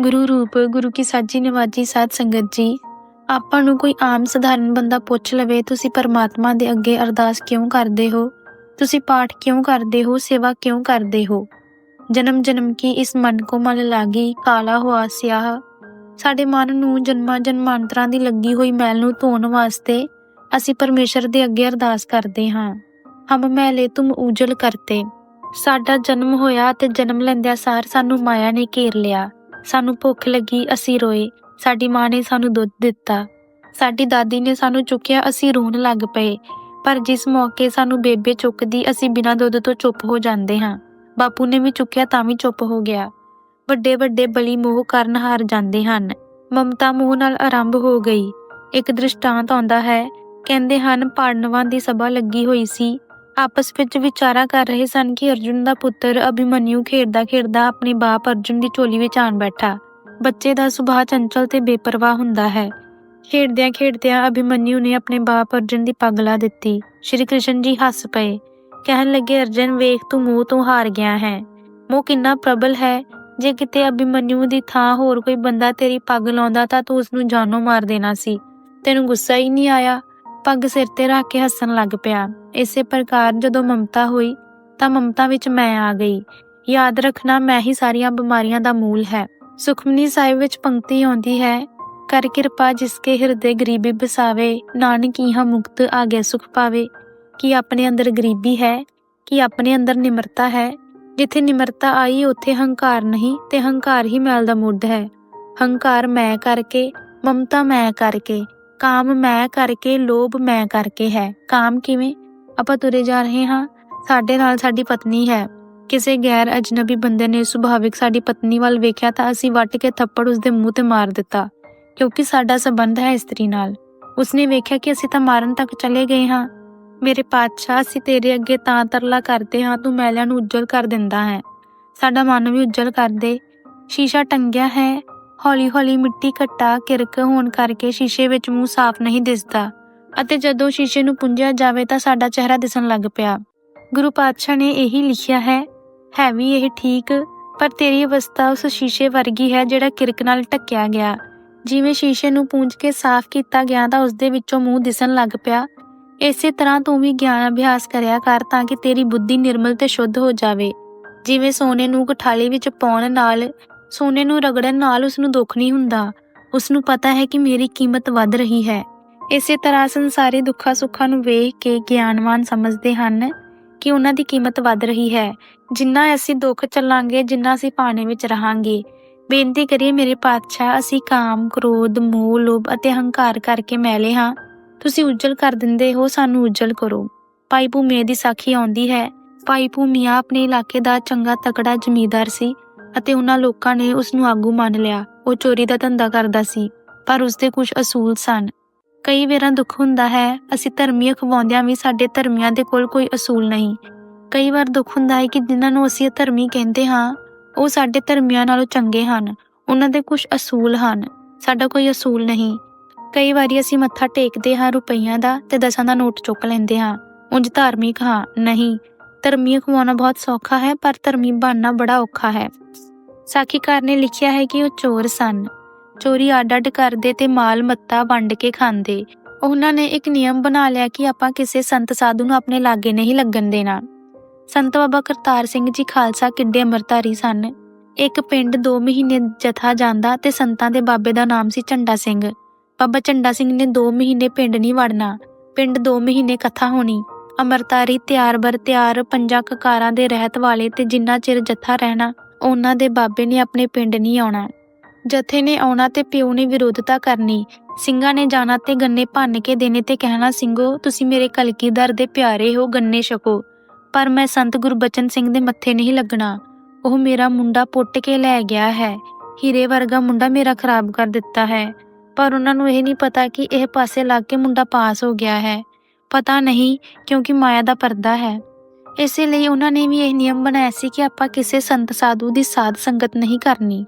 ਗੁਰੂ ਰੂਪ, ਗੁਰੂ ਕੀ ਸਾਜੀ ਨਿਵਾਜੀ ਸਾਧ ਸੰਗਤ ਜੀ, ਆਪਾਂ ਨੂੰ ਕੋਈ ਆਮ ਸਧਾਰਨ ਬੰਦਾ ਪੁੱਛ ਲਵੇ, ਤੁਸੀਂ ਪਰਮਾਤਮਾ ਦੇ ਅੱਗੇ ਅਰਦਾਸ ਕਿਉਂ ਕਰਦੇ ਹੋ? ਤੁਸੀਂ ਪਾਠ ਕਿਉਂ ਕਰਦੇ ਹੋ? ਸੇਵਾ ਕਿਉਂ ਕਰਦੇ ਹੋ? ਜਨਮ ਜਨਮ ਕੀ ਇਸ ਮਨ ਕੋ ਮਲ ਲਾਗੀ, ਕਾਲਾ ਹੁਆ ਸਿਆਹ? ਸਾਡੇ ਮਨ ਨੂੰ ਜਨਮਾਂ ਜਨਮਾਂਤਰਾਂ ਦੀ ਲੱਗੀ ਹੋਈ ਮੈਲ ਨੂੰ ਧੋਣ ਵਾਸਤੇ ਅਸੀਂ ਪਰਮੇਸ਼ਰ ਦੇ ਅੱਗੇ ਅਰਦਾਸ ਕਰਦੇ ਹਾਂ। ਹਮ ਮੈਲੇ ਤੁਮ ਉਜਲ ਕਰਤੇ। ਸਾਡਾ ਜਨਮ ਹੋਇਆ ਤੇ ਜਨਮ ਲੈਂਦਿਆਂ ਸਾਰ ਸਾਨੂੰ ਮਾਇਆ ਨੇ ਘੇਰ ਲਿਆ। ਸਾਨੂੰ ਭੁੱਖ ਲੱਗੀ, ਅਸੀਂ ਰੋਏ। ਸਾਡੀ ਮਾਂ ਨੇ ਸਾਨੂੰ ਦੁੱਧ ਦਿੱਤਾ। ਸਾਡੀ ਦਾਦੀ ਨੇ ਸਾਨੂੰ ਚੁੱਕਿਆ, ਅਸੀਂ ਰੋਣ ਲੱਗ ਪਏ। ਪਰ ਜਿਸ ਮੌਕੇ ਸਾਨੂੰ ਬੇਬੇ ਚੁੱਕਦੀ, ਅਸੀਂ ਬਿਨਾਂ ਦੁੱਧ ਤੋਂ ਚੁੱਪ ਹੋ ਜਾਂਦੇ ਹਾਂ। ਬਾਪੂ ਨੇ ਵੀ ਚੁੱਕਿਆ ਤਾਂ ਵੀ ਚੁੱਪ ਹੋ ਗਿਆ। ਵੱਡੇ ਵੱਡੇ ਬਲੀ ਮੋਹ ਕਰਨ ਹਾਰ ਜਾਂਦੇ ਹਨ। ਮਮਤਾ ਮੋਹ ਨਾਲ ਆਰੰਭ ਹੋ ਗਈ। ਇੱਕ ਦ੍ਰਿਸ਼ਟਾਂਤ ਆਉਂਦਾ ਹੈ। ਕਹਿੰਦੇ ਹਨ, ਪਾੜਨਵਾਂ ਦੀ ਸਭਾ ਲੱਗੀ ਹੋਈ ਸੀ। ਆਪਸ ਵਿੱਚ ਵਿਚਾਰਾ ਕਰ ਰਹੇ ਸਨ ਕਿ ਅਰਜੁਨ ਦਾ ਪੁੱਤਰ ਅਭਿਮਨਯੂ ਖੇਡਦਾ ਖੇਡਦਾ ਆਪਣੇ ਬਾਪ ਅਰਜੁਨ ਦੀ ਝੋਲੀ ਵਿੱਚ ਆਣ ਬੈਠਾ। ਬੱਚੇ ਦਾ ਸੁਭਾਅ ਚੰਚਲ ਤੇ ਬੇਪਰਵਾਹ ਹੁੰਦਾ ਹੈ। ਖੇਡਦਿਆਂ ਖੇਡਦਿਆਂ ਅਭਿਮਨਯੂ ਨੇ ਆਪਣੇ ਬਾਪ ਅਰਜੁਨ ਦੀ ਪੱਗ ਲਾ ਦਿੱਤੀ। ਸ਼੍ਰੀ ਕ੍ਰਿਸ਼ਨ ਜੀ, ਹੱਸ ਪਏ। ਕਹਿਣ ਲੱਗੇ, ਅਰਜਨ, ਵੇਖ, ਤੂੰ ਮੋਹ ਤੋਂ ਹਾਰ ਗਿਆ ਹੈ। ਮੋਹ ਕਿੰਨਾ ਪ੍ਰਬਲ ਹੈ। ਜੇ ਕਿਤੇ ਅਭਿਮਨਯੂ ਦੀ ਥਾਂ ਹੋਰ ਕੋਈ ਬੰਦਾ ਤੇਰੀ ਪੱਗ ਲਾਉਂਦਾ ਤਾਂ ਤੂੰ ਉਸ ਨੂੰ ਜਾਨੋਂ ਮਾਰ ਦੇਣਾ ਸੀ। ਤੈਨੂੰ ਗੁੱਸਾ ਹੀ ਨਹੀਂ ਆਇਆ? ਪੱਗ ਸਿਰ ਤੇ ਰੱਖ ਕੇ ਹੱਸਣ ਲੱਗ ਪਿਆ। ਇਸੇ ਪ੍ਰਕਾਰ ਜਦੋਂ ਮਮਤਾ ਹੋਈ, ਤਾਂ ਮਮਤਾ ਵਿੱਚ ਮੈਂ ਆ ਗਈ। ਯਾਦ ਰੱਖਣਾ, ਮੈਂ ਹੀ ਸਾਰੀਆਂ ਬਿਮਾਰੀਆਂ ਦਾ ਮੂਲ ਹੈ। ਸੁਖਮਨੀ ਸਾਹਿਬ ਵਿੱਚ ਪੰਕਤੀ ਆਉਂਦੀ ਹੈ, ਕਰ ਕਿਰਪਾ ਜਿਸਕੇ ਹਿਰਦੇ ਗਰੀਬੀ ਬਸਾਵੇ, ਨਾਨਕ ਇਹਾਂ ਮੁਕਤ ਆਗੇ ਸੁਖ ਪਾਵੇ। ਕਿ ਆਪਣੇ ਅੰਦਰ ਗਰੀਬੀ ਹੈ? ਕਿ ਆਪਣੇ ਅੰਦਰ ਨਿਮਰਤਾ ਹੈ? ਜਿੱਥੇ ਨਿਮਰਤਾ ਆਈ, ਉੱਥੇ ਹੰਕਾਰ ਨਹੀਂ, ਤੇ ਹੰਕਾਰ ਹੀ ਮੈਲ ਦਾ ਮੁੱਢ ਹੈ। ਹੰਕਾਰ ਮੈਂ ਕਰਕੇ, ਮਮਤਾ ਮੈਂ ਕਰਕੇ, ਕਾਮ ਮੈਂ ਕਰਕੇ, ਲੋਭ ਮੈਂ ਕਰਕੇ ਹੈ। ਕਾਮ ਕਿਵੇਂ? ਆਪਾਂ ਤੁਰੇ ਜਾ ਰਹੇ ਹਾਂ, ਸਾਡੇ ਨਾਲ ਸਾਡੀ ਪਤਨੀ ਹੈ। ਕਿਸੇ ਗੈਰ ਅਜਨਬੀ ਬੰਦੇ ਨੇ ਸੁਭਾਵਿਕ ਸਾਡੀ ਪਤਨੀ ਵੱਲ ਵੇਖਿਆ ਤਾਂ ਅਸੀਂ ਵੱਟ ਕੇ ਥੱਪੜ ਉਸਦੇ ਮੂੰਹ ਤੇ ਮਾਰ ਦਿੱਤਾ, ਕਿਉਂਕਿ ਸਾਡਾ ਸਬੰਧ ਹੈ ਇਸਤਰੀ ਨਾਲ। ਉਸਨੇ ਵੇਖਿਆ ਕਿ ਅਸੀਂ ਤਾਂ ਮਾਰਨ ਤੱਕ ਚਲੇ ਗਏ ਹਾਂ। ਮੇਰੇ ਪਾਤਸ਼ਾਹ, ਅਸੀਂ ਤੇਰੇ ਅੱਗੇ ਤਾਂ ਤਰਲਾ ਕਰਦੇ ਹਾਂ, ਤੂੰ ਮੈਲਿਆਂ ਨੂੰ ਉੱਜਲ ਕਰ ਦਿੰਦਾ ਹੈ। ਸਾਡਾ ਮਨ ਵੀ ਉੱਜਲ ਕਰ ਦੇ ਸ਼ੀਸ਼ਾ ਟੰਗਿਆ ਹੈ। ਹੌਲੀ ਹੌਲੀ ਮਿੱਟੀ ਘੱਟਾ ਕਿਰਕ ਹੋਣ ਕਰਕੇ ਸ਼ੀਸ਼ੇ ਵਿੱਚ ਮੂੰਹ ਸਾਫ਼ ਨਹੀਂ ਦਿਸਦਾ। ਅਤੇ ਜਦੋਂ ਸ਼ੀਸ਼ੇ ਨੂੰ ਪੁੰਝਿਆ ਜਾਵੇ ਤਾਂ ਸਾਡਾ ਚਿਹਰਾ ਦਿਸਣ ਲੱਗ ਪਿਆ। ਗੁਰੂ ਪਾਤਸ਼ਾਹ ਨੇ ਇਹੀ ਲਿਖਿਆ ਹੈ ਹੈ ਵੀ ਇਹ ਠੀਕ, ਪਰ ਤੇਰੀ ਅਵਸਥਾ ਉਸ ਸ਼ੀਸ਼ੇ ਵਰਗੀ ਹੈ ਜਿਹੜਾ ਕਿਰਕ ਨਾਲ ਢੱਕਿਆ ਗਿਆ। ਜਿਵੇਂ ਸ਼ੀਸ਼ੇ ਨੂੰ ਪੂੰਝ ਕੇ ਸਾਫ਼ ਕੀਤਾ ਗਿਆ ਤਾਂ ਉਸ ਦੇ ਵਿੱਚੋਂ ਮੂੰਹ ਦਿਸਣ ਲੱਗ ਪਿਆ। ਇਸੇ ਤਰ੍ਹਾਂ ਤੂੰ ਵੀ ਗਿਆਨ ਅਭਿਆਸ ਕਰਿਆ ਕਰ ਤਾਂ ਕਿ ਤੇਰੀ ਬੁੱਧੀ ਨਿਰਮਲ ਤੇ ਸ਼ੁੱਧ ਹੋ ਜਾਵੇ। ਜਿਵੇਂ ਸੋਨੇ ਨੂੰ ਕਠਾਲੀ ਵਿੱਚ ਪਾਉਣ ਨਾਲ, ਸੋਨੇ ਨੂੰ ਰਗੜਨ ਨਾਲ ਉਸ ਨੂੰ ਦੁੱਖ ਨਹੀਂ ਹੁੰਦਾ। ਉਸ ਨੂੰ ਪਤਾ ਹੈ ਕਿ ਮੇਰੀ ਕੀਮਤ ਵੱਧ ਰਹੀ ਹੈ। ਇਸੇ ਤਰ੍ਹਾਂ ਸੰਸਾਰੀ ਦੁੱਖਾਂ ਸੁੱਖਾਂ ਨੂੰ ਵੇਖ ਕੇ ਗਿਆਨਵਾਨ ਸਮਝਦੇ ਹਨ ਕਿ ਉਹਨਾਂ ਦੀ ਕੀਮਤ ਵੱਧ ਰਹੀ ਹੈ। ਜਿੰਨਾ ਅਸੀਂ ਦੁੱਖ ਚੱਲਾਂਗੇ ਜਿੰਨਾ ਅਸੀਂ ਪਾਣੇ ਵਿੱਚ ਰਹਾਂਗੇ। ਬੇਨਤੀ ਕਰੀਏ ਮੇਰੇ ਪਾਤਸ਼ਾਹ, ਅਸੀਂ ਕਾਮ, ਕ੍ਰੋਧ, ਮੋਹ, ਲੋਭ ਅਤੇ ਹੰਕਾਰ ਕਰਕੇ ਮੈਲੇ ਹਾਂ। ਤੁਸੀਂ ਉਜਲ ਕਰ ਦਿੰਦੇ ਹੋ, ਸਾਨੂੰ ਉਜਲ ਕਰੋ। ਭਾਈ ਭੂਮੀਆ ਦੀ ਸਾਖੀ ਆਉਂਦੀ ਹੈ। ਭਾਈ ਭੂਮੀਆ ਆਪਣੇ ਇਲਾਕੇ ਦਾ ਚੰਗਾ ਤਕੜਾ ਜ਼ਮੀਂਦਾਰ ਸੀ ਅਤੇ ਉਹਨਾਂ ਲੋਕਾਂ ਨੇ ਉਸ ਨੂੰ ਆਗੂ ਮੰਨ ਲਿਆ। ਉਹ ਚੋਰੀ ਦਾ ਧੰਦਾ ਕਰਦਾ ਸੀ, ਪਰ ਉਸ ਦੇ ਕੁਝ ਅਸੂਲ ਸਨ। ਕਈ ਵਾਰਾਂ ਦੁੱਖ ਹੁੰਦਾ ਹੈ। ਅਸੀਂ ਧਰਮੀ ਅਖਵਾਉਂਦਿਆਂ ਵੀ ਸਾਡੇ ਧਰਮੀਆਂ ਦੇ ਕੋਲ ਕੋਈ ਅਸੂਲ ਨਹੀਂ। ਕਈ ਵਾਰ ਦੁੱਖ ਹੁੰਦਾ ਹੈ ਕਿ ਜਿਨ੍ਹਾਂ ਨੂੰ ਅਸੀਂ ਧਰਮੀ ਕਹਿੰਦੇ ਹਾਂ, ਉਹ ਸਾਡੇ ਧਰਮੀਆਂ ਨਾਲੋਂ ਚੰਗੇ ਹਨ। ਉਹਨਾਂ ਦੇ ਕੁਝ ਅਸੂਲ ਹਨ। ਸਾਡਾ ਕੋਈ ਅਸੂਲ ਨਹੀਂ। ਕਈ ਵਾਰੀ ਅਸੀਂ ਮੱਥਾ ਟੇਕਦੇ ਹਾਂ ਰੁਪਈਆਂ ਦਾ ਤੇ ਦਸਾਂ ਦਾ ਨੋਟ ਚੁੱਕ ਲੈਂਦੇ ਹਾਂ। ਉਂਝ ਧਾਰਮਿਕ ਹਾਂ। ਨਹੀਂ। ਧਰਮੀ ਖਵਾਉਣਾ ਬਹੁਤ ਸੌਖਾ ਹੈ, ਪਰ ਧਰਮੀ ਬਣਨਾ ਬੜਾ ਔਖਾ ਹੈ। ਸਾਖੀਕਾਰ ਨੇ ਲਿਖਿਆ ਹੈ ਕਿ ਉਹ ਚੋਰ ਸਨ। ਚੋਰੀ ਅੱਡ-ਅੱਡ ਕਰਦੇ ਤੇ ਮਾਲ ਮੱਤਾ ਵੰਡ ਕੇ ਖਾਂਦੇ। ਉਹਨਾਂ ਨੇ ਇੱਕ ਨਿਯਮ ਬਣਾ ਲਿਆ ਕਿ ਆਪਾਂ ਕਿਸੇ ਸੰਤ ਸਾਧੂ ਨੂੰ ਆਪਣੇ ਲਾਗੇ ਨਹੀਂ ਲੱਗਣ ਦੇਣਾ। ਸੰਤ ਬਾਬਾ ਕਰਤਾਰ ਸਿੰਘ ਜੀ ਖਾਲਸਾ ਕਿੱਡੇ ਅਮਰਤਾਰੀ ਸਨ। ਇੱਕ ਪਿੰਡ 2 ਮਹੀਨੇ ਜਥਾ ਜਾਂਦਾ ਤੇ ਸੰਤਾਂ ਦੇ ਬਾਬੇ ਦਾ ਨਾਮ ਸੀ ਝੰਡਾ ਸਿੰਘ। ਬਾਬਾ ਝੰਡਾ ਸਿੰਘ ਨੇ 2 ਮਹੀਨੇ ਪਿੰਡ ਨਹੀਂ ਵੜਨਾ, ਪਿੰਡ 2 ਮਹੀਨੇ ਕਥਾ ਹੋਣੀ। ਅਮਰਤਾਰੀ ਤਿਆਰ ਬਰ ਤਿਆਰ ਪੰਜਾਂ ਕਕਾਰਾਂ ਦੇ ਰਹਿਤ ਵਾਲੇ ਤੇ ਜਿੰਨਾ ਚਿਰ ਜਥਾ ਰਹਿਣਾ, ਉਹਨਾਂ ਦੇ ਬਾਬੇ ਨੇ ਆਪਣੇ ਪਿੰਡ ਨਹੀਂ ਆਉਣਾ। ਜਥੇ ਨੇ ਆਉਣਾ ਤੇ ਪਿਓ ਨੇ ਵਿਰੋਧਤਾ ਕਰਨੀ। ਸਿੰਘਾਂ ਨੇ ਜਾਣਾ ਤੇ ਗੰਨੇ ਭੰਨ ਕੇ ਦੇਣੇ ਤੇ ਕਹਿਣਾ, ਸਿੰਘੋ, ਤੁਸੀਂ ਮੇਰੇ ਕਲਕੀਦਾਰ ਦੇ ਪਿਆਰੇ ਹੋ, ਗੰਨੇ ਛਕੋ। ਪਰ ਮੈਂ ਸੰਤ ਗੁਰਬਚਨ ਸਿੰਘ ਦੇ ਮੱਥੇ ਨਹੀਂ ਲੱਗਣਾ। ਉਹ ਮੇਰਾ ਮੁੰਡਾ ਪੁੱਟ ਕੇ ਲੈ ਗਿਆ ਹੈ। ਹੀਰੇ ਵਰਗਾ ਮੁੰਡਾ ਮੇਰਾ ਖਰਾਬ ਕਰ ਦਿੱਤਾ ਹੈ। ਪਰ ਉਹਨਾਂ ਨੂੰ ਇਹ ਨਹੀਂ ਪਤਾ ਕਿ ਇਹ ਪਾਸੇ ਲੱਗ ਕੇ ਮੁੰਡਾ ਪਾਸ ਹੋ ਗਿਆ ਹੈ। ਪਤਾ ਨਹੀਂ ਕਿਉਂਕਿ ਮਾਇਆ ਦਾ ਪਰਦਾ ਹੈ। ਇਸੇ ਲਈ ਉਹਨਾਂ ਨੇ ਵੀ ਇਹ ਨਿਯਮ ਬਣਾਇਆ ਸੀ ਕਿ ਆਪਾਂ ਕਿਸੇ ਸੰਤ ਸਾਧੂ ਦੀ ਸਾਧ ਸੰਗਤ ਨਹੀਂ ਕਰਨੀ।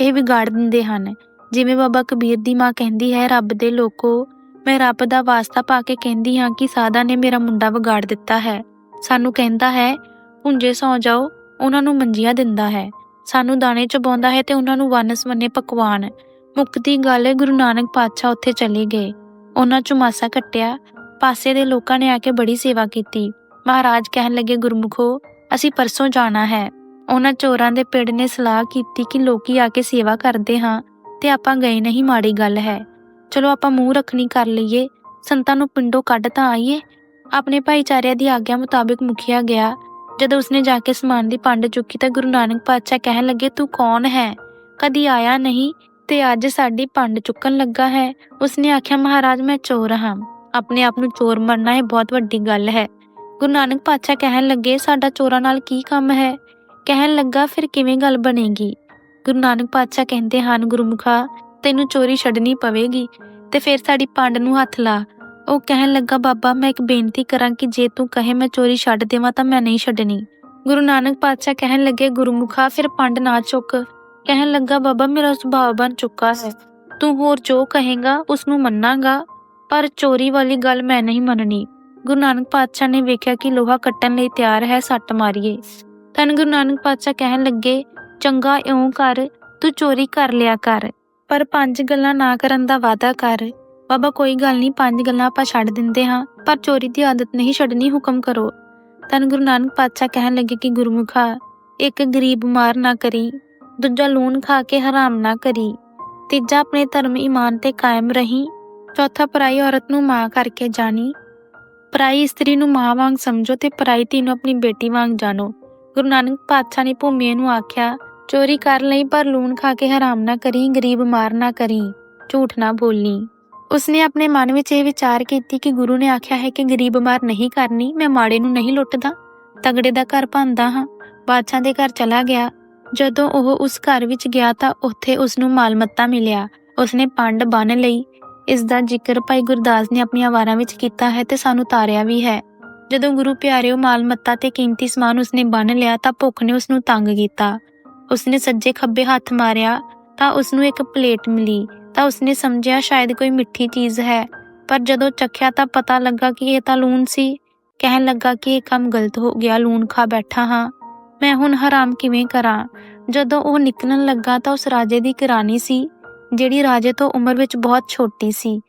ਇਹ ਵਿਗਾੜ ਦਿੰਦੇ ਹਨ। ਜਿਵੇਂ ਬਾਬਾ ਕਬੀਰ ਦੀ ਮਾਂ ਕਹਿੰਦੀ ਹੈ, ਰੱਬ ਦੇ ਲੋਕੋ, ਮੈਂ ਰੱਬ ਦਾ ਵਾਸਤਾ ਪਾ ਕੇ ਕਹਿੰਦੀ ਹਾਂ ਕਿ ਸਾਦਾ ਨੇ ਮੇਰਾ ਮੁੰਡਾ ਵਿਗਾੜ ਦਿੱਤਾ ਹੈ। ਸਾਨੂੰ ਕਹਿੰਦਾ ਹੈ ਪੁੰਜੇ ਸੌ ਜਾਓ, ਉਹਨਾਂ ਨੂੰ ਮੰਜੀਆਂ ਦਿੰਦਾ ਹੈ। ਸਾਨੂੰ ਦਾਣੇ ਚਬਾਉਂਦਾ ਹੈ ਤੇ ਉਹਨਾਂ ਨੂੰ ਵੰਨ-ਸਵੰਨੇ ਪਕਵਾਨ। ਮੁੱਕਦੀ ਗੱਲ ਗੁਰੂ ਨਾਨਕ ਪਾਤਸ਼ਾਹ ਉੱਥੇ ਚਲੇ ਗਏ। ਉਹਨਾਂ ਚੋਂ ਕੱਟਿਆ। ਪਾਸੇ ਦੇ ਲੋਕਾਂ ਨੇ ਆ ਕੇ ਬੜੀ ਸੇਵਾ ਕੀਤੀ। ਮਹਾਰਾਜ ਕਹਿਣ ਲੱਗੇ, ਗੁਰਮੁਖੋ, ਅਸੀਂ ਪਰਸੋਂ ਜਾਣਾ ਹੈ। ਉਹਨਾਂ ਚੋਰਾਂ ਦੇ ਪਿੰਡ ਨੇ ਸਲਾਹ ਕੀਤੀ ਕਿ ਲੋਕੀ ਆ ਕੇ ਸੇਵਾ ਕਰਦੇ ਹਾਂ ਤੇ ਆਪਾਂ ਗਏ ਨਹੀਂ ਮਾੜੀ ਗੱਲ ਹੈ। ਚਲੋ ਆਪਾਂ ਮੂੰਹ ਰੱਖਣੀ ਕਰ ਲਈਏ। ਸੰਤਾਂ ਨੂੰ ਪਿੰਡੋਂ ਕੱਢ ਤਾਂ ਆਈਏ। ਆਪਣੇ ਭਾਈਚਾਰਿਆਂ ਦੀ ਆਗਿਆ ਮੁਤਾਬਿਕ ਮੁਖਿਆ ਗਿਆ। ਜਦੋਂ ਉਸਨੇ ਜਾ ਕੇ ਸਮਾਨ ਦੀ ਪੰਡ ਚੁੱਕੀ ਤਾਂ ਗੁਰੂ ਨਾਨਕ ਪਾਤਸ਼ਾਹ ਕਹਿਣ ਲੱਗੇ, ਤੂੰ ਕੌਣ ਹੈ? ਕਦੀ ਆਇਆ ਨਹੀਂ ਤੇ ਅੱਜ ਸਾਡੀ ਪੰਡ ਚੁੱਕਣ ਲੱਗਾ ਹੈ। ਉਸਨੇ ਆਖਿਆ, ਮਹਾਰਾਜ, ਮੈਂ ਚੋਰ ਹਾਂ। ਆਪਣੇ ਆਪ ਨੂੰ ਚੋਰ ਮੰਨਣਾ ਇਹ ਬਹੁਤ ਵੱਡੀ ਗੱਲ ਹੈ। ਗੁਰੂ ਨਾਨਕ ਪਾਤਸ਼ਾਹ ਕਹਿਣ ਲੱਗੇ, ਸਾਡਾ ਚੋਰਾਂ ਨਾਲ ਕੀ ਕੰਮ ਹੈ? ਕਹਿਣ ਲੱਗਾ, ਫਿਰ ਕਿਵੇਂ ਗੱਲ ਬਣੇਗੀ? ਗੁਰੂ ਨਾਨਕ ਪਾਤਸ਼ਾਹ ਕਹਿੰਦੇ ਹਨ, ਗੁਰਮੁਖਾ, ਤੈਨੂੰ ਚੋਰੀ ਛੱਡਣੀ ਪਵੇਗੀ ਤੇ ਫਿਰ ਸਾਡੀ ਪੰਡ ਨੂੰ ਹੱਥ ਲਾ। ਉਹ ਕਹਿਣ ਲੱਗਾ, ਬਾਬਾ, ਮੈਂ ਇੱਕ ਬੇਨਤੀ ਕਰਾਂ ਕਿ ਜੇ ਤੂੰ ਕਹੇ ਮੈਂ ਚੋਰੀ ਛੱਡ ਦੇਵਾਂ ਤਾਂ ਮੈਂ ਨਹੀਂ ਛੱਡਣੀ। ਗੁਰੂ ਨਾਨਕ ਪਾਤਸ਼ਾਹ ਕਹਿਣ ਲੱਗੇ, ਗੁਰਮੁਖਾ, ਫਿਰ ਪੰਡ ਨਾ ਚੁੱਕ। ਕਹਿਣ ਲੱਗਾ, ਬਾਬਾ, ਮੇਰਾ ਸੁਭਾਅ ਬਣ ਚੁੱਕਾ ਹੈ। ਤੂੰ ਹੋਰ ਜੋ ਕਹੇਗਾ ਉਸ ਨੂੰ ਮੰਨਾਂਗਾ, ਪਰ ਚੋਰੀ ਵਾਲੀ ਗੱਲ ਮੈਂ ਨਹੀਂ ਮੰਨਣੀ। ਗੁਰੂ ਨਾਨਕ ਪਾਤਸ਼ਾਹ ਨੇ ਵੇਖਿਆ ਕਿ ਲੋਹਾ ਕੱਟਣ ਲਈ ਤਿਆਰ ਹੈ, ਸੱਟ ਮਾਰੀਏ। ਤਨ ਗੁਰੂ ਨਾਨਕ ਪਾਤਸ਼ਾਹ ਕਹਿਣ ਲੱਗੇ, ਚੰਗਾ ਇਉਂ ਕਰ, ਤੂੰ ਚੋਰੀ ਕਰ ਲਿਆ ਕਰ। ਪਰ ਪੰਜ ਗੱਲਾਂ ਨਾ ਕਰਨ ਦਾ ਵਾਅਦਾ ਕਰ। ਬਾਬਾ, ਕੋਈ ਗੱਲ ਨਹੀਂ, ਪੰਜ ਗੱਲਾਂ ਆਪਾਂ ਛੱਡ ਦਿੰਦੇ ਹਾਂ, ਪਰ ਚੋਰੀ ਦੀ ਆਦਤ ਨਹੀਂ ਛੱਡਣੀ, ਹੁਕਮ ਕਰੋ। ਤਨ ਗੁਰੂ ਨਾਨਕ ਪਾਤਸ਼ਾਹ ਕਹਿਣ ਲੱਗੇ ਕਿ ਗੁਰਮੁਖਾ, ਇੱਕ ਗਰੀਬ ਮਾਰ ਨਾ ਕਰੀ, ਦੂਜਾ ਲੂਣ ਖਾ ਕੇ ਹਰਾਮ ਨਾ ਕਰੀ, ਤੀਜਾ ਆਪਣੇ ਧਰਮ ਈਮਾਨ ਤੇ ਕਾਇਮ ਰਹੀ, ਚੌਥਾ ਪਰਾਈ ਔਰਤ ਨੂੰ ਮਾਂ ਕਰਕੇ ਜਾਣੀ। ਪਰਾਈ ਇਸਤਰੀ ਨੂੰ ਮਾਂ ਵਾਂਗ ਸਮਝੋ ਤੇ ਪਰਾਈ ਧੀ ਨੂੰ ਆਪਣੀ ਬੇਟੀ ਵਾਂਗ ਜਾਣੋ। ਗੁਰੂ ਨਾਨਕ ਪਾਤਸ਼ਾਹ ਨੇ ਭੂਮੀਏ ਨੂੰ ਆਖਿਆ, ਚੋਰੀ ਕਰ ਲਈ, ਪਰ ਲੂਣ ਖਾ ਕੇ ਹਰਾਮ ਨਾ ਕਰੀ, ਗਰੀਬ ਮਾਰ ਨਾ ਕਰੀ, ਝੂਠ ਨਾ ਬੋਲੀ। ਉਸਨੇ ਆਪਣੇ ਮਨ ਵਿੱਚ ਇਹ ਵਿਚਾਰ ਕੀਤੀ ਕਿ ਗੁਰੂ ਨੇ ਆਖਿਆ ਹੈ ਕਿ ਗਰੀਬ ਮਾਰ ਨਹੀਂ ਕਰਨੀ, ਮੈਂ ਮਾੜੇ ਨੂੰ ਨਹੀਂ ਲੁੱਟਦਾ, ਤਗੜੇ ਦਾ ਘਰ ਭੰਦਾ ਹਾਂ, ਬਾਦਸ਼ਾਹ ਦੇ ਘਰ ਚਲਾ ਗਿਆ। ਜਦੋਂ ਉਹ ਉਸ ਘਰ ਵਿੱਚ ਗਿਆ ਤਾਂ ਉੱਥੇ ਉਸ ਨੂੰ ਮਾਲਮੱਤਾ ਮਿਲਿਆ। ਉਸਨੇ ਪੰਡ ਬੰਨ ਲਈ। ਇਸ ਦਾ ਜ਼ਿਕਰ ਭਾਈ ਗੁਰਦਾਸ ਨੇ ਆਪਣੀਆਂ ਵਾਰਾਂ ਵਿੱਚ ਕੀਤਾ ਹੈ ਤੇ ਸਾਨੂੰ ਤਾਰਿਆ ਵੀ ਹੈ। ਜਦੋਂ ਗੁਰੂ ਪਿਆਰਿਓ ਮਾਲਮੱਤਾ ਤੇ ਕੀਮਤੀ ਸਮਾਨ ਉਸਨੇ ਬੰਨ ਲਿਆ ਤਾਂ ਭੁੱਖ ਨੇ ਉਸ ਨੂੰ ਤੰਗ ਕੀਤਾ। ਉਸਨੇ ਸੱਜੇ ਖੱਬੇ ਹੱਥ ਮਾਰਿਆ ਤਾਂ ਉਸ ਨੂੰ ਇੱਕ ਪਲੇਟ ਮਿਲੀ। ਤਾਂ ਉਸਨੇ ਸਮਝਿਆ ਸ਼ਾਇਦ ਕੋਈ ਮਿੱਠੀ ਚੀਜ਼ ਹੈ। ਪਰ ਜਦੋਂ ਚੱਖਿਆ ਤਾਂ ਪਤਾ ਲੱਗਾ ਕਿ ਇਹ ਤਾਂ ਲੂਣ ਸੀ। ਕਹਿਣ ਲੱਗਾ ਕਿ ਇਹ ਕੰਮ ਗਲਤ ਹੋ ਗਿਆ, ਲੂਣ ਖਾ ਬੈਠਾ ਹਾਂ। ਮੈਂ ਹੁਣ ਹਰਾਮ ਕਿਵੇਂ ਕਰਾਂ? ਜਦੋਂ ਉਹ ਨਿਕਲਣ ਲੱਗਾ ਤਾਂ ਉਸ ਰਾਜੇ ਦੀ ਕਿਰਾਨੀ ਸੀ, ਜਿਹੜੀ ਰਾਜੇ ਤੋਂ ਉਮਰ ਵਿੱਚ ਬਹੁਤ ਛੋਟੀ ਸੀ।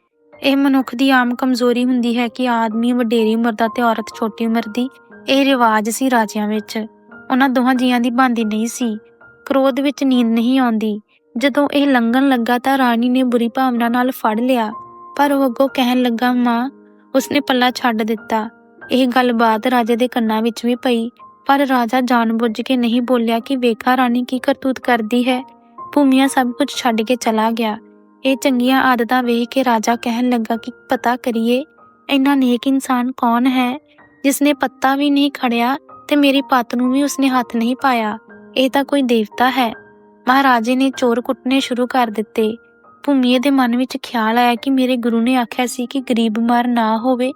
ਇਹ ਮਨੁੱਖ ਦੀ ਆਮ ਕਮਜ਼ੋਰੀ ਹੁੰਦੀ ਹੈ ਕਿ ਆਦਮੀ ਵਡੇਰੀ ਉਮਰ ਦਾ ਤੇ ਔਰਤ ਛੋਟੀ ਉਮਰ ਦੀ। ਇਹ ਰਿਵਾਜ ਸੀ ਰਾਜਿਆਂ ਵਿੱਚ। ਉਹਨਾਂ ਦੋਹਾਂ ਜੀਆਂ ਦੀ ਬਾਂਦੀ ਨਹੀਂ ਸੀ। ਕ੍ਰੋਧ ਵਿੱਚ ਨੀਂਦ ਨਹੀਂ ਆਉਂਦੀ। ਜਦੋਂ ਇਹ ਲੰਘਣ ਲੱਗਾ ਤਾਂ ਰਾਣੀ ਨੇ ਬੁਰੀ ਭਾਵਨਾ ਨਾਲ ਫੜ ਲਿਆ। ਪਰ ਉਹ ਅੱਗੋਂ ਕਹਿਣ ਲੱਗਾ, ਮਾਂ, ਉਸਨੇ ਪੱਲਾ ਛੱਡ ਦਿੱਤਾ। ਇਹ ਗੱਲ ਬਾਤ ਰਾਜੇ ਦੇ ਕੰਨਾਂ ਵਿੱਚ ਵੀ ਪਈ। ਪਰ ਰਾਜਾ ਜਾਣਬੁੱਝ ਕੇ ਨਹੀਂ ਬੋਲਿਆ ਕਿ ਵੇਖਾ ਰਾਣੀ ਕੀ ਕਰਤੂਤ ਕਰਦੀ ਹੈ। ਭੂਮੀਆ ਸਭ ਕੁਝ ਛੱਡ ਕੇ ਚਲਾ ਗਿਆ। ਇਹ ਚੰਗੀਆਂ ਆਦਤਾਂ ਵੇਖ ਕੇ ਰਾਜਾ ਕਹਿਣ ਲੱਗਾ ਕਿ ਪਤਾ ਕਰੀਏ, ਇੰਨਾ ਨੇਕ ਇਨਸਾਨ ਕੌਣ ਹੈ? ਜਿਸਨੇ ਪੱਤਾ ਵੀ ਨਹੀਂ ਖੜਿਆ ਤੇ ਮੇਰੀ ਪੱਤ ਨੂੰ ਵੀ ਉਸਨੇ ਹੱਥ ਨਹੀਂ ਪਾਇਆ। ਇਹ ਤਾਂ ਕੋਈ ਦੇਵਤਾ ਹੈ। ਮਹਾਰਾਜੇ ਨੇ ਚੋਰ ਕੁੱਟਨੇ ਸ਼ੁਰੂ ਕਰ ਦਿੱਤੇ। ਭੂਮੀਏ ਦੇ ਮਨ ਵਿੱਚ ਖਿਆਲ ਆਇਆ ਕਿ ਮੇਰੇ ਗੁਰੂ ਨੇ ਆਖਿਆ ਸੀ ਕਿ ਗਰੀਬ ਮਾਰ ਨਾ ਹੋਵੇ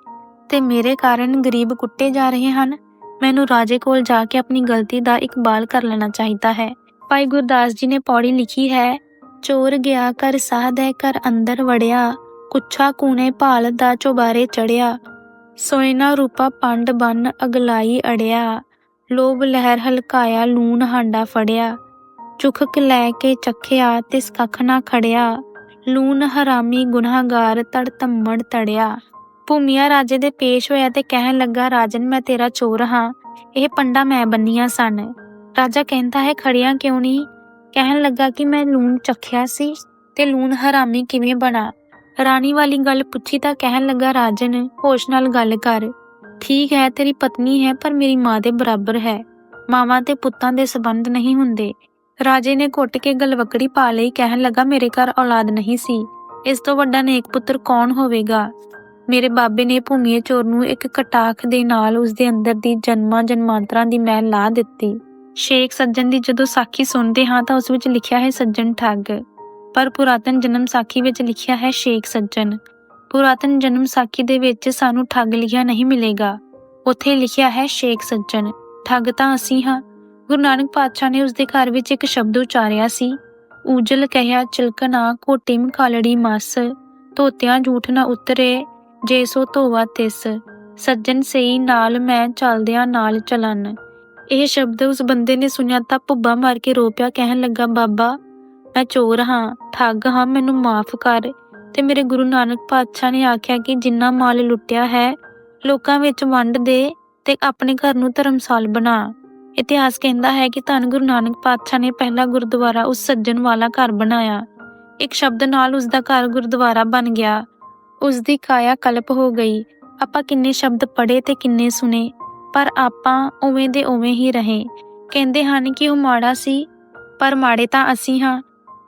ਤੇ ਮੇਰੇ ਕਾਰਨ ਗਰੀਬ ਕੁੱਟੇ ਜਾ ਰਹੇ ਹਨ। ਮੈਨੂੰ ਰਾਜੇ ਕੋਲ ਜਾ ਕੇ ਆਪਣੀ ਗਲਤੀ ਦਾ ਇਕਬਾਲ ਕਰ ਲੈਣਾ ਚਾਹੀਦਾ ਹੈ। ਭਾਈ ਗੁਰਦਾਸ ਜੀ ਨੇ ਪੌੜੀ ਲਿਖੀ ਹੈ ਚੋਰ ਗਿਆ ਕਰ ਦੇ ਘਰ ਅੰਦਰ ਵੜਿਆ, ਕੁੱਛਾ ਕੂਨੇ ਭਾਲ ਦਾ ਚੋਬਾਰੇ ਚੜਿਆ। ਸੋਇਨਾ ਰੂਪਾ ਪੰਡ ਬੰਨ ਅਗਲਾਈ ਅੜਿਆ। ਲੋਭ ਲਹਿਰ ਹਲਕਾਇਆ, ਲੂਣ ਹਾਂਡਾ ਫੜਿਆ। ਚੁਖਕ ਲੈ ਕੇ ਚੱਖਿਆ ਤਿਸ ਕੱਖ ਨਾ ਖੜਿਆ। ਲੂਣ ਹਰਾਮੀ ਗੁਨਾਹਗਾਰ ਤੜ ਧੰਮੜ ਤੜਿਆ। ਭੂਮੀਆ ਰਾਜੇ ਦੇ ਪੇਸ਼ ਹੋਇਆ ਤੇ ਕਹਿਣ ਲੱਗਾ, ਰਾਜਨ, ਮੈਂ ਤੇਰਾ ਚੋਰ ਹਾਂ। ਇਹ ਪੰਡਾ ਮੈਂ ਬੰਨੀਆਂ ਸਨ। ਰਾਜਾ ਕਹਿੰਦਾ ਹੈ ਖੜਿਆ ਕਿਉਂ ਨਹੀਂ ਕਹਿਣ ਲੱਗਾ ਕਿ ਮੈਂ ਲੂਣ ਚੱਖਿਆ ਸੀ ਤੇ ਲੂਣ ਹਰਾਮੀ ਕਿਵੇਂ ਬਣਾ? ਰਾਣੀ ਵਾਲੀ ਗੱਲ ਪੁੱਛੀ ਤਾਂ ਕਹਿਣ ਲੱਗਾ, ਰਾਜਨ, ਹੋਸ਼ ਨਾਲ ਗੱਲ ਕਰ। ਠੀਕ ਹੈ, ਤੇਰੀ ਪਤਨੀ ਹੈ, ਪਰ ਮੇਰੀ ਮਾਂ ਦੇ ਬਰਾਬਰ ਹੈ। ਮਾਵਾਂ ਤੇ ਪੁੱਤਾਂ ਦੇ ਸਬੰਧ ਨਹੀਂ ਹੁੰਦੇ। ਰਾਜੇ ਨੇ ਘੁੱਟ ਕੇ ਗਲਵਕੜੀ ਪਾ ਲਈ, ਕਹਿਣ ਲੱਗਾ, ਮੇਰੇ ਘਰ ਔਲਾਦ ਨਹੀਂ ਸੀ। ਇਸ ਤੋਂ ਵੱਡਾ ਨੇਕ ਪੁੱਤਰ ਕੌਣ ਹੋਵੇਗਾ? ਮੇਰੇ ਬਾਬੇ ਨੇ ਭੂਮੀਏ ਚੋਰ ਨੂੰ ਇੱਕ ਕਟਾਖ ਦੇ ਨਾਲ ਉਸ ਦੇ ਅੰਦਰ ਦੀ ਜਨਮਾਂ ਜਨਮਾਂਤਰਾਂ ਦੀ ਮਹਿਲ ਲਾ ਦਿੱਤੀ। ਸ਼ੇਖ ਸੱਜਣ ਦੀ ਜਦੋਂ ਸਾਖੀ ਸੁਣਦੇ ਹਾਂ ਤਾਂ ਉਸ ਵਿੱਚ ਲਿਖਿਆ ਹੈ ਸੱਜਣ ਠੱਗ। ਪਰ ਪੁਰਾਤਨ ਜਨਮ ਸਾਖੀ ਵਿੱਚ ਲਿਖਿਆ ਹੈ ਸ਼ੇਖ ਸੱਜਣ। ਪੁਰਾਤਨ ਜਨਮ ਸਾਖੀ ਦੇ ਵਿੱਚ ਸਾਨੂੰ ਠੱਗ ਲਿਖਿਆ ਨਹੀਂ ਮਿਲੇਗਾ। ਉੱਥੇ ਲਿਖਿਆ ਹੈ ਸ਼ੇਖ ਸੱਜਣ। ਠੱਗ ਤਾਂ ਅਸੀਂ ਹਾਂ। ਗੁਰੂ ਨਾਨਕ ਪਾਤਸ਼ਾਹ ਨੇ ਉਸ ਦੇ ਘਰ ਵਿੱਚ ਇੱਕ ਸ਼ਬਦ ਉਚਾਰਿਆ ਸੀ। ਊਜਲ ਕਹਿਆ ਚਿਲਕਨਾ ਕੋਟੀ ਮਖਾਲੜੀ ਮਸ। ਧੋਤਿਆਂ ਝੂਠ ਨਾ ਉਤਰੇ, ਜੇ ਸੋ ਧੋਵਾ ਤਿਸ। ਸੱਜਣ ਸਈ ਨਾਲ ਮੈਂ ਚਲਦਿਆਂ ਨਾਲ ਚਲਨ। ਇਹ ਸ਼ਬਦ ਉਸ ਬੰਦੇ ਨੇ ਸੁਣਿਆ ਤਾਂ ਭੁੱਬਾ ਮਾਰ ਕੇ ਰੋ ਪਿਆ, ਕਹਿਣ ਲੱਗਾ, ਬਾਬਾ, ਮੈਂ ਚੋਰ ਹਾਂ, ਠੱਗ ਹਾਂ, ਮੈਨੂੰ ਮਾਫ ਕਰ। ਤੇ ਮੇਰੇ ਗੁਰੂ ਨਾਨਕ ਪਾਤਸ਼ਾਹ ਨੇ ਆਖਿਆ ਕਿ ਜਿੰਨਾ ਮਾਲ ਲੁੱਟਿਆ ਹੈ, ਲੋਕਾਂ ਵਿੱਚ ਵੰਡ ਦੇ ਤੇ ਆਪਣੇ ਘਰ ਨੂੰ ਧਰਮਸਾਲ ਬਣਾ। ਇਤਿਹਾਸ ਕਹਿੰਦਾ ਹੈ ਕਿ ਧੰਨ ਗੁਰੂ ਨਾਨਕ ਪਾਤਸ਼ਾਹ ਨੇ ਪਹਿਲਾ ਗੁਰਦੁਆਰਾ ਉਸ ਸੱਜਣ ਵਾਲਾ ਘਰ ਬਣਾਇਆ। ਇੱਕ ਸ਼ਬਦ ਨਾਲ ਉਸ ਦਾ ਘਰ ਗੁਰਦੁਆਰਾ ਬਣ ਗਿਆ। ਉਸ ਦੀ ਕਾਇਆ ਕਲਪ ਹੋ ਗਈ। ਆਪਾਂ ਕਿੰਨੇ ਸ਼ਬਦ ਪੜ੍ਹੇ ਤੇ ਕਿੰਨੇ ਸੁਨੇ ਪਰ ਆਪਾਂ ਉਵੇਂ ਦੇ ਉਵੇਂ ਹੀ ਰਹੇ। ਕਹਿੰਦੇ ਹਨ ਕਿ ਉਹ ਮਾੜਾ ਸੀ, ਪਰ ਮਾੜੇ ਤਾਂ ਅਸੀਂ ਹਾਂ।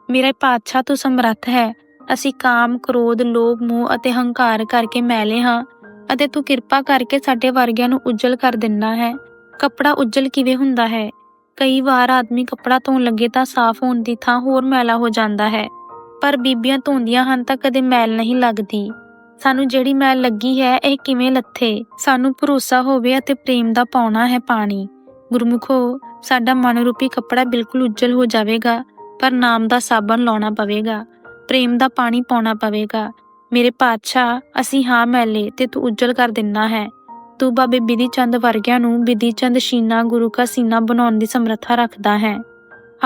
ਮੇਰੇ ਪਾਤਸ਼ਾਹ ਤੂੰ ਸਮਰੱਥ ਹੈ। ਅਸੀਂ ਕਾਮ, ਕ੍ਰੋਧ, ਲੋਭ, ਮੋਹ ਅਤੇ ਹੰਕਾਰ ਕਰਕੇ ਮੈਲੇ ਹਾਂ ਅਤੇ ਤੂੰ ਕਿਰਪਾ ਕਰਕੇ ਸਾਡੇ ਵਰਗਿਆਂ ਨੂੰ ਉਜਲ ਕਰ ਦਿੰਦਾ ਹੈ। ਕੱਪੜਾ ਉਜਲ ਕਿਵੇਂ ਹੁੰਦਾ ਹੈ? ਕਈ ਵਾਰ ਆਦਮੀ ਕੱਪੜਾ ਧੋਣ ਲੱਗੇ ਤਾਂ ਸਾਫ਼ ਹੋਣ ਦੀ ਥਾਂ ਹੋਰ ਮੈਲਾ ਹੋ ਜਾਂਦਾ ਹੈ। ਪਰ ਬੀਬੀਆਂ ਧੋਂਦੀਆਂ ਹਨ ਤਾਂ ਕਦੇ ਮੈਲ ਨਹੀਂ ਲੱਗਦੀ। ਸਾਨੂੰ ਜਿਹੜੀ ਮੈਲ ਲੱਗੀ ਹੈ, ਇਹ ਕਿਵੇਂ ਲੱਥੇ? ਸਾਨੂੰ ਭਰੋਸਾ ਹੋਵੇ ਅਤੇ ਪ੍ਰੇਮ ਦਾ ਪਾਉਣਾ ਹੈ ਪਾਣੀ। ਗੁਰਮੁਖੋ, ਸਾਡਾ ਮਨ ਰੂਪੀ ਕੱਪੜਾ ਬਿਲਕੁਲ ਉਜਲ ਹੋ ਜਾਵੇਗਾ, ਪਰ ਨਾਮ ਦਾ ਸਾਬਣ ਲਾਉਣਾ ਪਵੇਗਾ, ਪ੍ਰੇਮ ਦਾ ਪਾਣੀ ਪਾਉਣਾ ਪਵੇਗਾ। ਮੇਰੇ ਪਾਤਸ਼ਾਹ, ਅਸੀਂ ਹਾਂ ਮੈਲੇ ਤੇ ਤੂੰ ਉੱਜਲ ਕਰ ਦਿੰਨਾ ਹੈ। ਤੂੰ ਬਾਬੇ ਬਿਧੀ ਚੰਦ ਵਰਗਿਆਂ ਨੂੰ ਬਿਧੀ ਚੰਦ ਸ਼ੀਨਾ, ਗੁਰੂ ਕਾ ਸੀਨਾ ਬਣਾਉਣ ਦੀ ਸਮਰੱਥਾ ਰੱਖਦਾ ਹੈ।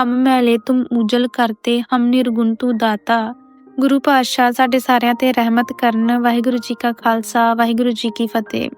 ਹਮ ਮੈਲੇ ਤੁਮ ਉਜਲ ਕਰਤੇ, ਹਮ ਨਿਰਗੁਣ ਤੂੰ ਦਾਤਾ। ਗੁਰੂ ਪਾਤਸ਼ਾਹ ਸਾਡੇ ਸਾਰਿਆਂ ਤੇ ਰਹਿਮਤ ਕਰਨ, ਵਾਹਿਗੁਰੂ ਜੀ ਕਾ ਖਾਲਸਾ, ਵਾਹਿਗੁਰੂ ਜੀ ਕੀ ਫਤਿਹ।